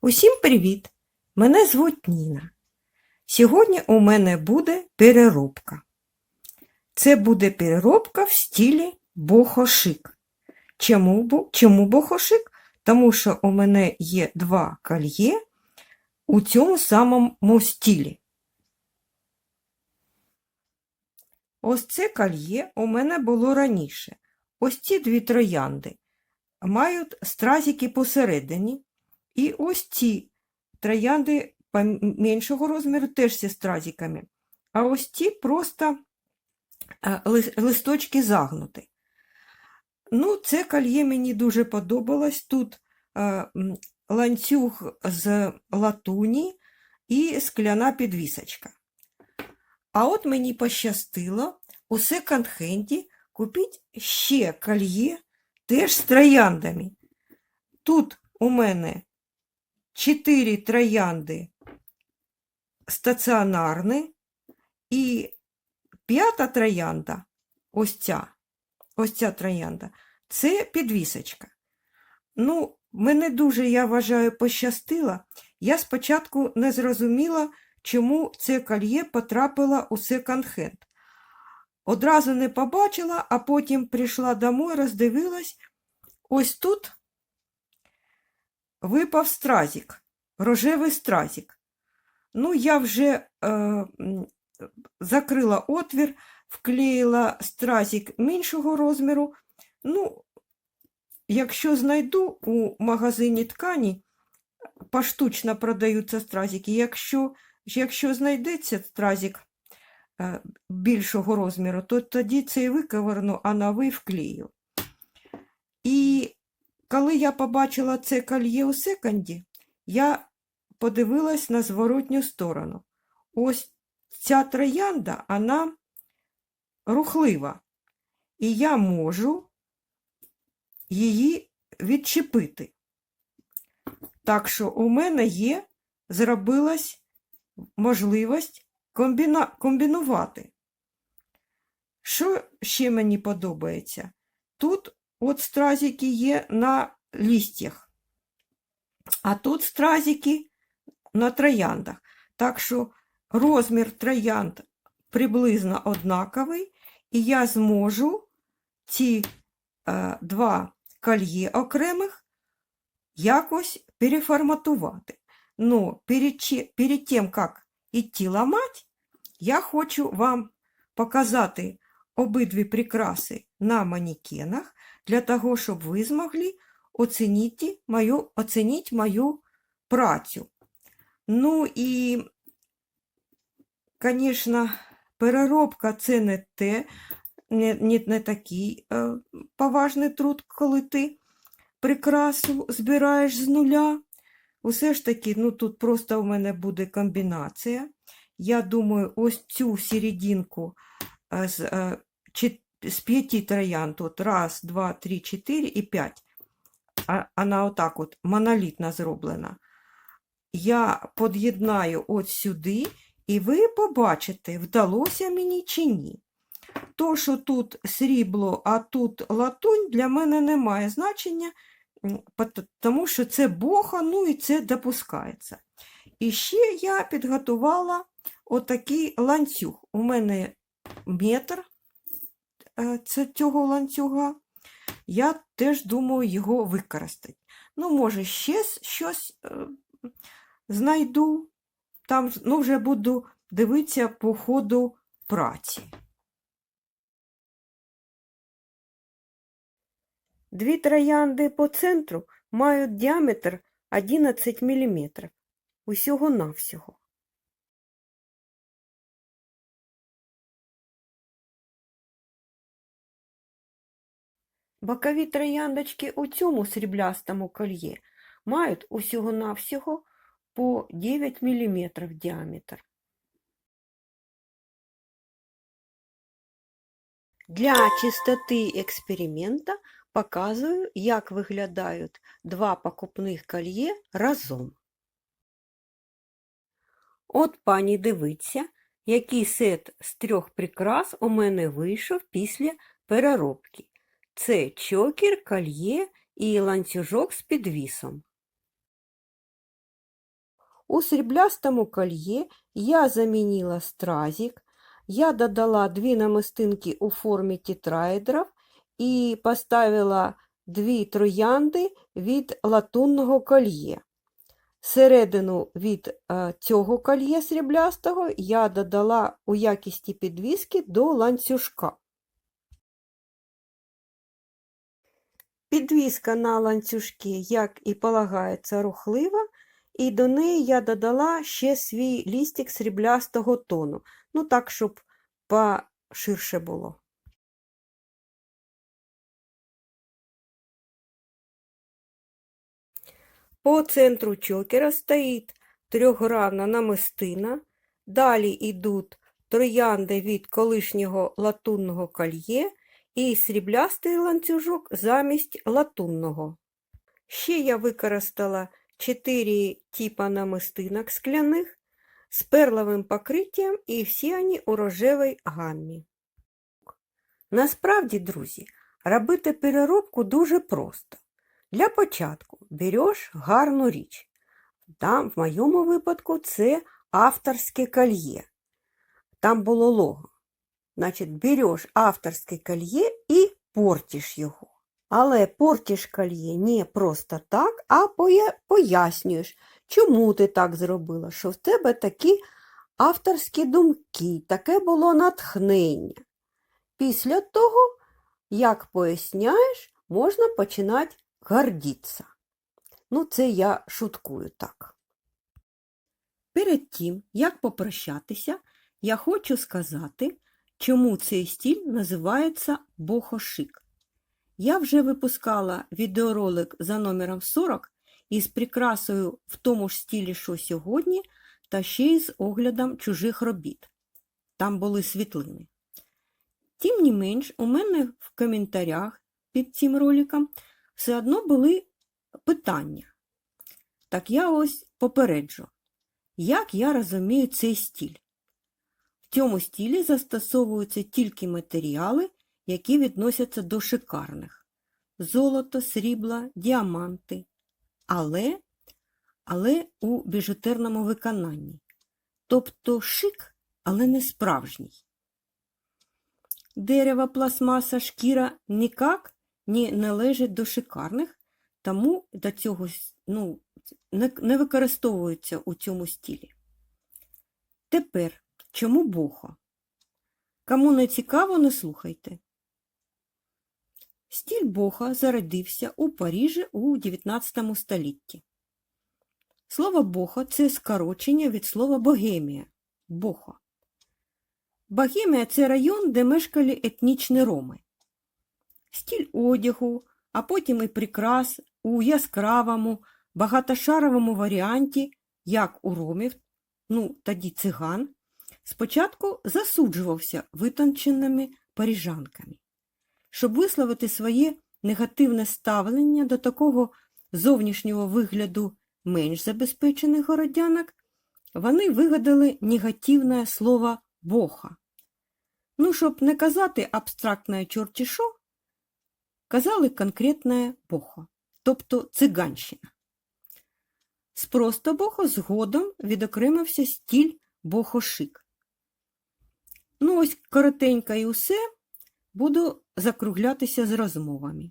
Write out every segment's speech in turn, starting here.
Усім привіт! Мене звуть Ніна. Сьогодні у мене буде переробка. Це буде переробка в стилі бохошик. Чому, чому бохошик? Тому що у мене є два кольє у цьому самому стилі. Ось це кольє у мене було раніше. Ось ці дві троянди мають стразики посередині. І ось ці троянди меншого розміру теж зі стразиками. А ось ці просто е, листочки загнуті. Ну, це кольє мені дуже подобалось. Тут е, ланцюг з латуні і скляна підвісочка. А от мені пощастило у секонд-хенді купити ще кольє теж з трояндами. Тут у мене чотири троянди стаціонарні і п'ята троянда, ось ця, ось ця троянда, це підвісочка. Ну, мене дуже, я вважаю, пощастило. Я спочатку не зрозуміла, чому це кольє потрапило у секонд-хенд. Одразу не побачила, а потім прийшла домой, роздивилась. Ось тут випав стразик, рожевий стразик. Ну, я вже е, закрила отвір, вклеїла стразик меншого розміру. Ну, якщо знайду у магазині ткані, поштучно продаються стразики. Якщо, якщо знайдеться стразик е, більшого розміру, то тоді цей виковерну, а новий вклею. Коли я побачила це кольє у секонді, я подивилась на зворотню сторону. Ось ця троянда, вона рухлива, і я можу її відчепити. Так що у мене є, зробилась можливість комбіна... комбінувати. Що ще мені подобається? Тут от стразики є на листях, а тут стразики на трояндах. Так що розмір троянд приблизно однаковий, і я зможу ці е, два кольє окремих якось переформатувати. Но перед, перед тем, як идти ламати, я хочу вам показати обидві прикраси на манекенах для того, щоб ви змогли оцінити мою, оцінити мою працю. Ну і, звісно, переробка це не те, не, не, не такий е, поважний труд, коли ти прикрасу збираєш з нуля. Усе ж таки, ну тут просто в мене буде комбінація. Я думаю, ось цю серединку е, з, з п'яти троянд, от раз, два, три, чотири і п'ять. Вона отак от монолітно зроблена. Я під'єднаю от сюди, і ви побачите, вдалося мені чи ні. То, що тут срібло, а тут латунь, для мене не має значення, тому що це боха, ну і це допускається. І ще я підготувала отакий ланцюг. У мене метр цього ланцюга. Я теж думаю його використати. Ну, може, ще щось е, знайду. Там ну, вже буду дивитися по ходу праці. Дві троянди по центру мають діаметр 11 мм. Усього-навсього. Бокові трояндочки у цьому сріблястому кольє мають усього-навсього по 9 мм діаметр. Для чистоти експеримента показую, як виглядають два покупних кольє разом. От пані дивиться, який сет з трьох прикрас у мене вийшов після переробки. Це чокер, кольє і ланцюжок з підвісом. У сріблястому кольє я замінила стразик, я додала дві намистинки у формі тетраедрів і поставила дві троянди від латунного кольє. Середину від е, цього кольє сріблястого я додала у якісті підвіски до ланцюжка. Підвіска на ланцюжки, як і полагається, рухлива, і до неї я додала ще свій лістик сріблястого тону, ну так, щоб поширше було. По центру чокера стоїть трьохгранна намистина, далі йдуть троянди від колишнього латунного кольє і сріблястий ланцюжок замість латунного. Ще я використала 4 типа намистинок скляних з перловим покриттям і всі вони у рожевій гаммі. Насправді, друзі, робити переробку дуже просто. Для початку береш гарну річ. Там, в моєму випадку, це авторське кольє. Там було лого. Значить, береш авторське кольє і портиш його. Але портиш кольє не просто так, а пояснюєш, чому ти так зробила, що в тебе такі авторські думки, таке було натхнення. Після того, як поясняєш, можна починати гордитися. Ну, це я шуткую так. Перед тим, як попрощатися, я хочу сказати, чому цей стіль називається бохошик. Я вже випускала відеоролик за номером 40 із прикрасою в тому ж стілі, що сьогодні, та ще й з оглядом чужих робіт. Там були світлини. Тим не менш, у мене в коментарях під цим роликом все одно були питання. Так я ось попереджу, як я розумію цей стіль. В цьому стілі застосовуються тільки матеріали, які відносяться до шикарних золото, срібла, діаманти, але, але у біжутерному виконанні. Тобто шик, але не справжній. Дерево, пластмаса, шкіра ніяк не належать до шикарних, тому до цього ну, не використовуються у цьому стілі. Тепер, чому бохо? Кому не цікаво, не слухайте. Стіль боха зародився у Парижі у 19 столітті. Слово бохо це скорочення від слова богемія бохо. Богемія це район, де мешкали етнічні роми. Стіль одягу, а потім і прикрас у яскравому, багатошаровому варіанті, як у ромів, ну тоді циган, спочатку засуджувався витонченими парижанками. Щоб висловити своє негативне ставлення до такого зовнішнього вигляду менш забезпечених городянок, вони вигадали негативне слово «боха». Ну, щоб не казати абстрактне чорті шо, казали конкретне бохо, тобто циганщина. З просто бохо згодом відокремився стіль бохошик. Ось коротенько і усе, буду закруглятися з розмовами.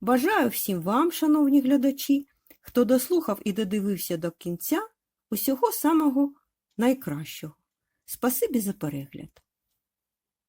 Бажаю всім вам, шановні глядачі, хто дослухав і додивився до кінця, усього самого найкращого. Спасибі за перегляд!